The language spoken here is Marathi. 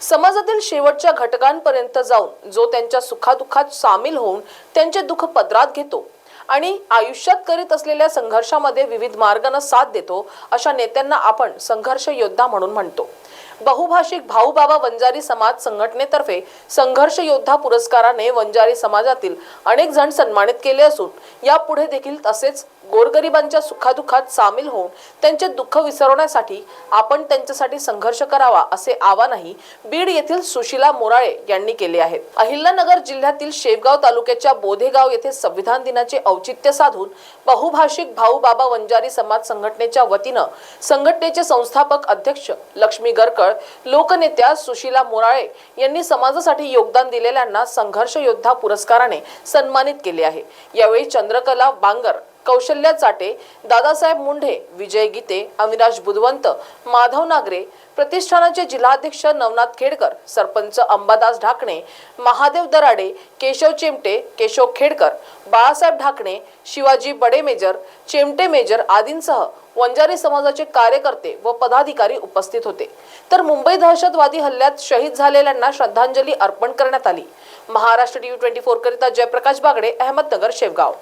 समाजातील शेवटच्या घटकांपर्यंत जाऊन जो त्यांच्या सुखादुःखात सामील होऊन त्यांचे दुःख पदरात घेतो आणि आयुष्यात करीत असलेल्या संघर्षामध्ये विविध मार्गांना साथ देतो अशा नेत्यांना आपण संघर्ष योद्धा म्हणून म्हणतो. बहुभाषिक भाऊबाबा वंजारी समाज संघटनेतर्फे संघर्ष योद्धा पुरस्काराने वंजारी समाजातील अनेक जण सन्मानित केले असून यापुढे देखील तसेच गोरगरिबांच्या सुखादुखात सामील होऊन त्यांचे दुःख विसरवण्यासाठी आपण त्यांच्यासाठी संघर्ष करावा असे आवाहनही बीड येथील सुशिला मोराळे यांनी केले आहे. अहिल्यानगर जिल्ह्यातील शेवगाव तालुक्याच्या बोधेगाव येथे संविधान दिनाचे औचित्य साधून बहुभाषिक भाऊ बाबा वंजारी समाज संघटनेच्या वतीनं संघटनेचे संस्थापक अध्यक्ष लक्ष्मी गरकळ लोकनेत्या सुशीला मोराळे यांनी समाजासाठी योगदान दिलेल्यांना संघर्ष योद्धा पुरस्काराने सन्मानित केले आहे. यावेळी चंद्रकला बांगर कौशल्या चाटे दादासाहेब मुंढे विजय गीते अविनाश बुधवंत माधव नागरे प्रतिष्ठानाचे जिल्हाध्यक्ष नवनाथ खेडकर सरपंच अंबादास ढाकणे महादेव दराडे केशव चिमटे केशव खेडकर बाळासाहेब ढाकणे शिवाजी बडे मेजर चिमटे मेजर आदींसह वंजारी समाजाचे कार्यकर्ते व पदाधिकारी उपस्थित होते. तर मुंबई दहशतवादी हल्ल्यात शहीद झालेल्यांना श्रद्धांजली अर्पण करण्यात आली. महाराष्ट्र टीव्ही ट्वेंटी फोर करिता जयप्रकाश बागडे अहमदनगर शेवगाव.